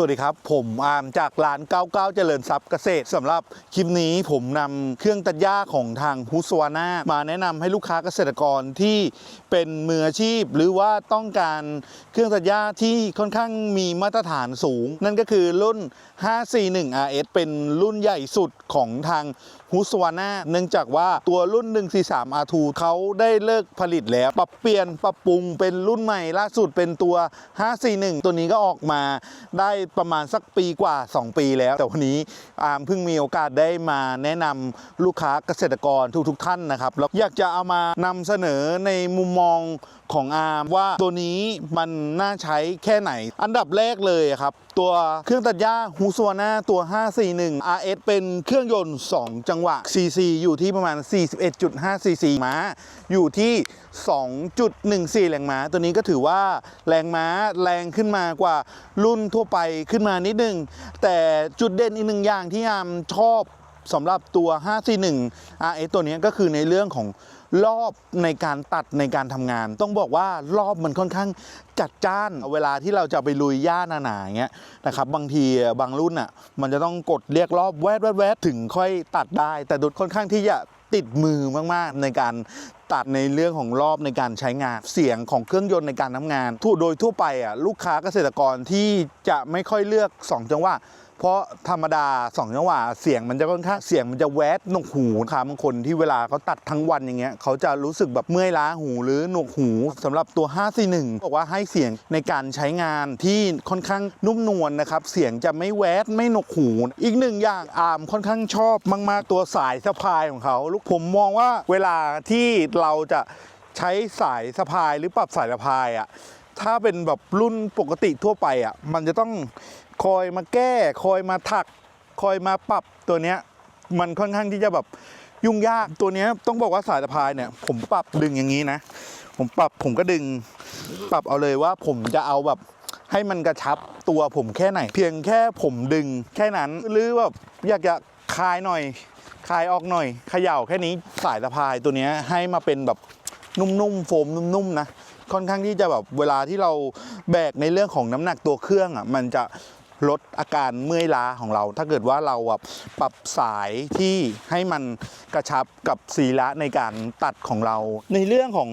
สวัสดีครับ ผมอาร์มจากร้าน 99 เจริญทรัพย์เกษตรสำหรับคลิปนี้ผมนำเครื่องตัดหญ้าของทางฮุสวานามาแนะนำให้ลูกค้าเกษตรกรที่เป็นมืออาชีพ หรือว่าต้องการเครื่องตัดหญ้าที่ค่อนข้างมีมาตรฐานสูง นั่นก็คือรุ่น 541 RS เป็นรุ่นใหญ่สุดของทางฮุสวานาเนื่องจากว่าตัวรุ่น 143 R2 เขาได้เลิกผลิตแล้ว ปรับเปลี่ยนปรับปรุงเป็นรุ่นใหม่ล่าสุดเป็นตัว 541 ตัวนี้ก็ออกมาได้ประมาณสักปีกว่า 2 ปีแล้ว แต่วันนี้อาร์มเพิ่งมีโอกาสได้มาแนะนำลูกค้าเกษตรกรทุกๆท่านนะครับแล้วอยากจะเอามานำเสนอในมุมมองของอาร์มว่าตัวนี้มันน่าใช้แค่ไหน อันดับแรกเลยครับ ตัวเครื่องตัดหญ้าฮูสวาน่าตัว 541 RS เป็นเครื่องยนต์ 2 จังหวะ CC อยู่ที่ประมาณ 41.5 CC ม้า อยู่ที่ 2.14 แรงม้า ตัวนี้ก็ถือว่าแรงม้าแรงขึ้นมากว่ารุ่นทั่วไปขึ้นมานิดนึง แต่จุดเด่นอีกหนึ่งอย่างที่อามชอบสำหรับตัว 541 RS ตัวนี้ก็คือในเรื่องของ รอบในการตัดในการทำงาน ต้องบอกว่ารอบมันค่อนข้างจัดจ้าน เวลาที่เราจะไปลุยหญ้าหนาๆอย่างเงี้ยนะครับบางทีบางรุ่นอะมันจะต้องกดเรียกรอบแวดแวดแวดถึงค่อยตัดได้ แต่ดุดค่อนข้างที่จะติดมือมากๆ ในการตัดในเรื่องของรอบในการใช้งานเสียงของเครื่องยนต์ในการทำงานทั่วโดยทั่วไปอะลูกค้าเกษตรกรที่จะไม่ค่อยเลือก 2 จังหวะ เพราะธรรมดา2จังหวะเสียงมันจะค่อนข้างเสียงมันจะแวดหนวกหูค่ะบางคนที่เวลาเขาตัดทั้งวันอย่างเงี้ยเขาจะรู้สึกแบบเมื่อยล้าหูหรือหนวกหูสำหรับตัว 541 บอกว่าให้เสียงในการใช้งานที่ค่อนข้างนุ่มนวลนะครับเสียงจะไม่แวดไม่หนวกหู อีกหนึ่งอย่างอาร์มค่อนข้างชอบมาก ๆ ตัวสายสะพายของเขาลูกผมมองว่าเวลาที่เราจะใช้สายสะพายหรือปรับสายสะพายอะ ถ้าเป็นแบบรุ่นปกติทั่วไปอะมันจะต้องคอยมาแก้ คอยมาถัก คอยมาปรับตัวเนี้ยมันค่อนข้างที่จะแบบยุ่งยากตัวเนี้ยต้องบอกว่าสายสะพายเนี่ย ผมปรับดึงอย่างนี้นะ ผมปรับผมก็ดึง ปรับเอาเลยว่าผมจะเอาแบบให้มันกระชับตัวผมแค่ไหน เพียงแค่ผมดึงแค่นั้นหรือแบบอยากจะคลายหน่อยคลายออกหน่อยเขย่าแค่นี้สายสะพายตัวเนี้ยให้มาเป็นแบบนุ่มๆโฟมนุ่มๆนะ ค่อนข้างที่จะแบบเวลาที่เราแบกในเรื่องของน้ำหนักตัวเครื่องอะมันจะลดอาการเมื่อยล้าของเรา ถ้าเกิดว่าเราแบบปรับสายที่ให้มันกระชับกับศีระในการตัดของเรา ในเรื่องของ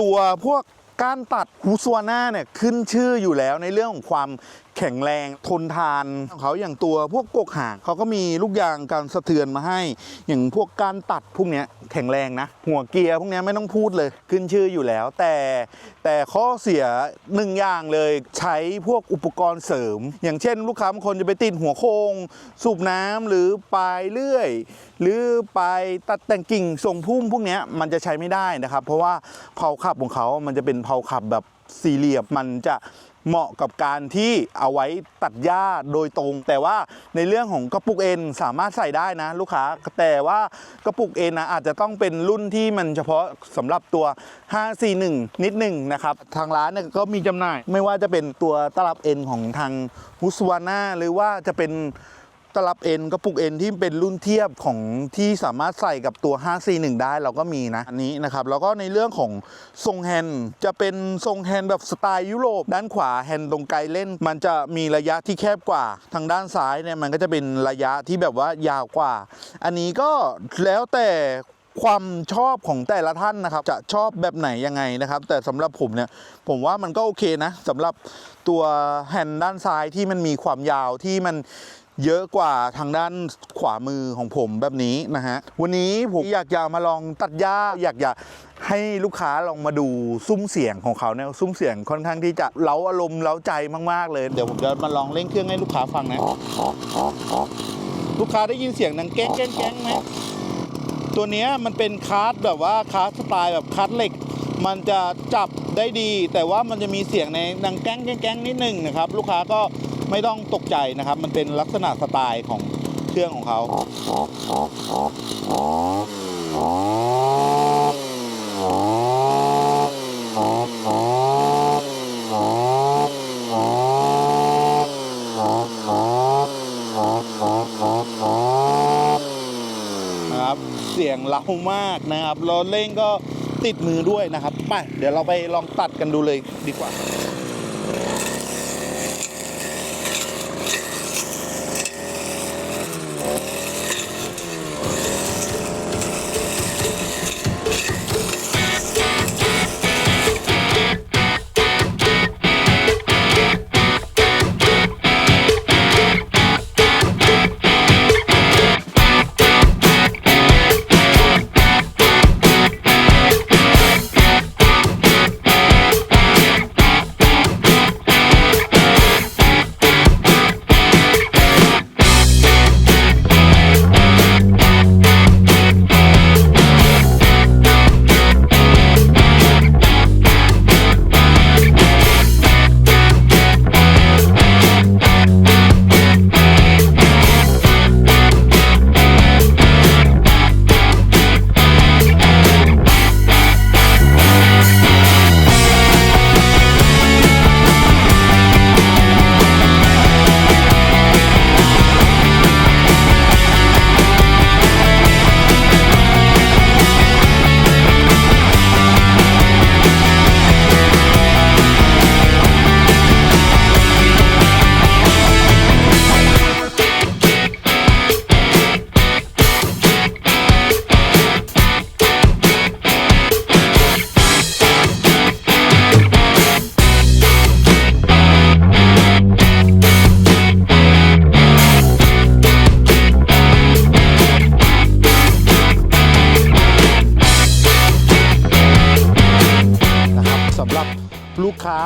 ตัวพวกการตัดฮูสวหน่าเนี่ยขึ้นชื่ออยู่แล้วในเรื่องของความ แข็งแรงทนทานของเขาอย่างตัวพวกกกห่างเขาก็มีลูกยางการสะเทือนมาให้ อย่างพวกการตัดพวกเนี้ยแข็งแรงนะ หัวเกียร์พวกเนี้ยไม่ต้องพูดเลยขึ้นชื่ออยู่แล้ว แต่แต่ข้อเสียหนึ่งอย่างเลยใช้พวกอุปกรณ์เสริม อย่างเช่น ลูกค้าบางคนจะไปติดหัวโคงสูบน้ำหรือปลายเลื่อย หรือปลายตัดแต่งกิ่งทรงพุ่มพวกเนี้ยมันจะใช้ไม่ได้นะครับ เพราะว่าเพาขับของเขามันจะเป็นเพาขับแบบสี่เหลี่ยมมันจะ เหมาะกับการที่เอาไว้ตัดหญ้าโดยตรง แต่ว่าในเรื่องของกระปุกเอ็นสามารถใส่ได้นะลูกค้าแต่ว่ากระปุกเอ็นนะอาจจะต้องเป็นรุ่นที่มันเฉพาะสำหรับตัว 541 นิดหนึ่งนะครับ ทางร้านเนี่ยก็มีจำหน่าย ไม่ว่าจะเป็นตัวตลับเอ็นของทางฮุสวาน่าหรือว่าจะเป็น ตลับเอ็นกระปุกเอ็นที่เป็นรุ่นเทียบของที่สามารถใส่กับตัว 541 ได้เราก็มีนะอันนี้นะครับแล้วก็ในเรื่องของทรงแฮนด์จะเป็นทรงแฮนด์แบบสไตล์ยุโรปด้านขวาแฮนด์ตรงไกลเล่น มันจะมีระยะที่แคบกว่าทางด้านซ้ายเนี่ยมันก็จะเป็นระยะที่แบบว่ายาวกว่า อันนี้ก็แล้วแต่ความชอบของแต่ละท่านนะครับ จะชอบแบบไหนยังไงนะครับ แต่สำหรับผมเนี่ยผมว่ามันก็โอเคนะสำหรับตัวแฮนด์ด้านซ้ายที่มันมีความยาวที่มัน เยอะกว่าทางด้านขวามือของผมแบบนี้นะฮะ วันนี้ผมอยากจะมาลองตัดหญ้าอยากจะให้ลูกค้าลองมาดูซุ้มเสียงของเขาเนี่ยซุ้มเสียงค่อนข้างที่จะเล้าอารมณ์เล้าใจมากๆเลย เดี๋ยวผมจะมาลองเล่นเครื่องให้ลูกค้าฟังนะ ลูกค้าได้ยินเสียงดังแก้งแก้งแก้งไหมตัวนี้มันเป็นคาร์ดแบบว่าคาร์ดสไตล์แบบคาร์ดเหล็ก มันจะจับได้ดี แต่ว่ามันจะมีเสียงในดังแก้งแก้งแก้งนิดหนึ่งนะครับ ลูกค้าก็ ไม่ต้องตกใจนะครับ มันเป็นลักษณะสไตล์ของเครื่องของเขานะครับเสียงเล้ามากนะครับรถเล่งก็ติดมือด้วยนะครับ ไป เดี๋ยวเราไปลองตัดกันดูเลยดีกว่า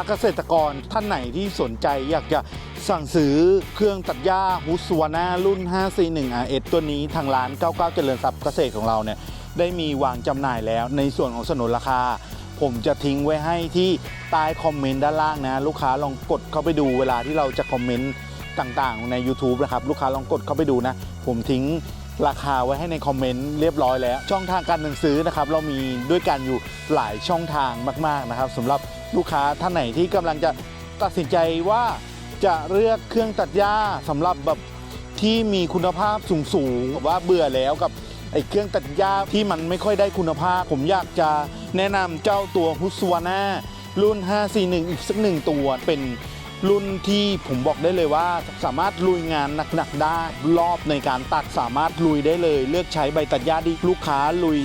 เกษตรกรท่านไหนที่สนใจอยากจะสั่งซื้อเครื่องตัดหญ้าฮุสวาน่ารุ่น 541 RS ตัวนี้ทางร้าน 99 เจริญทรัพย์เกษตรของเราเนี่ยได้มีวางจำหน่ายแล้วในส่วนของสนุนราคา ผมจะทิ้งไว้ให้ที่ใต้คอมเมนต์ด้านล่างนะ ลูกค้าลองกดเข้าไปดูเวลาที่เราจะคอมเมนต์ต่างๆ ใน YouTube นะครับ ลูกค้าลองกดเข้าไปดูนะ ผมทิ้งราคาไว้ให้ในคอมเมนต์เรียบร้อยแล้ว ช่องทางการซื้อนะครับ เรามีด้วยกันอยู่หลายช่องทางมาก ๆ นะครับสำหรับ ลูกค้าท่านไหนที่กำลังจะตัดสินใจว่าจะเลือกเครื่องตัดหญ้าสำหรับแบบที่มีคุณภาพสูงๆว่าเบื่อแล้วกับไอ้เครื่องตัดหญ้าที่มันไม่ค่อยได้คุณภาพ ผมอยากจะแนะนำเจ้าตัวฮุสวาน่ารุ่น 541 อีกสักหนึ่งตัวเป็นรุ่นที่ผมบอกได้เลยว่าสามารถลุยงานหนักๆได้รอบในการตัดสามารถลุยได้เลย เลือกใช้ใบตัดหญ้าที่ลูกค้าลุย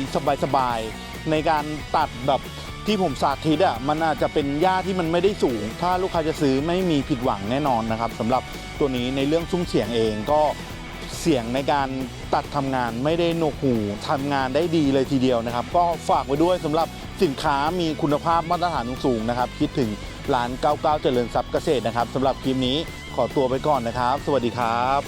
สบายๆในการตัดแบบ ที่ผมสาธิตอะมันอาจจะเป็นหญ้าที่มันไม่ได้สูง ถ้าลูกค้าจะซื้อไม่มีผิดหวังแน่นอนนะครับสำหรับตัวนี้ในเรื่องซุ้มเสียงเองก็เสียงในการตัดทำงานไม่ได้หนวกหูทำงานได้ดีเลยทีเดียวนะครับ ก็ฝากไว้ด้วยสำหรับสินค้ามีคุณภาพมาตรฐานสูงๆนะครับ คิดถึงร้าน 99 เจริญทรัพย์เกษตรนะครับสำหรับคลิปนี้ขอตัวไปก่อนนะครับ สวัสดีครับ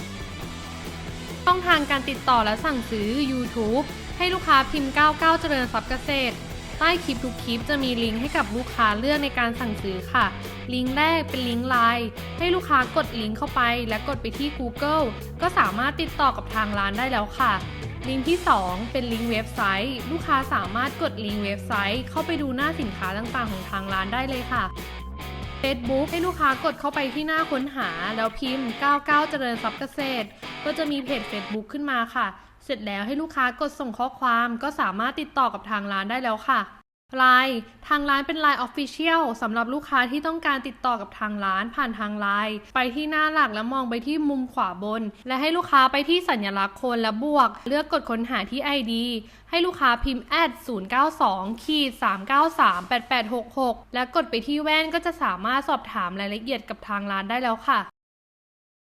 ช่องทางการติดต่อและสั่งซื้อ YouTube ให้ลูกค้าพิมพ์ 99 เจริญทรัพย์เกษตร ใต้คลิปทุกคลิปจะมีลิงก์ให้กับลูกค้าเลือกในการสั่งซื้อค่ะ ลิงก์แรกเป็นลิงก์ไลน์ให้ลูกค้ากดลิงก์เข้าไป และกดไปที่ Google ก็สามารถติดต่อกับทางร้านได้แล้วค่ะ ลิงก์ที่ 2 เป็นลิงก์เว็บไซต์ ลูกค้าสามารถกดลิงก์เว็บไซต์ เข้าไปดูหน้าสินค้าต่างๆ ของทางร้านได้เลยค่ะ Facebook ให้ลูกค้ากดเข้าไปที่หน้าค้นหา แล้วพิมพ์ 99 เจริญทรัพย์เกษตร ก็จะมีเพจ Facebook ขึ้นมาค่ะ เสร็จแล้วให้ลูกค้ากดส่งข้อความก็สามารถติดต่อกับทางร้านได้แล้วค่ะ ไลน์ทางร้านเป็น Line Official สำหรับลูกค้าที่ต้องการติดต่อกับทางร้านผ่านทางไลน์ไปที่หน้าหลักแล้วมองไปที่มุมขวาบน และให้ลูกค้าไปที่สัญลักษณ์คนและบวก เลือกกดค้นหาที่ ID ให้ลูกค้าพิมพ์ add 092ขีด393 8866 และกดไปที่แว่นก็จะสามารถสอบถามรายละเอียดกับทางร้านได้แล้วค่ะ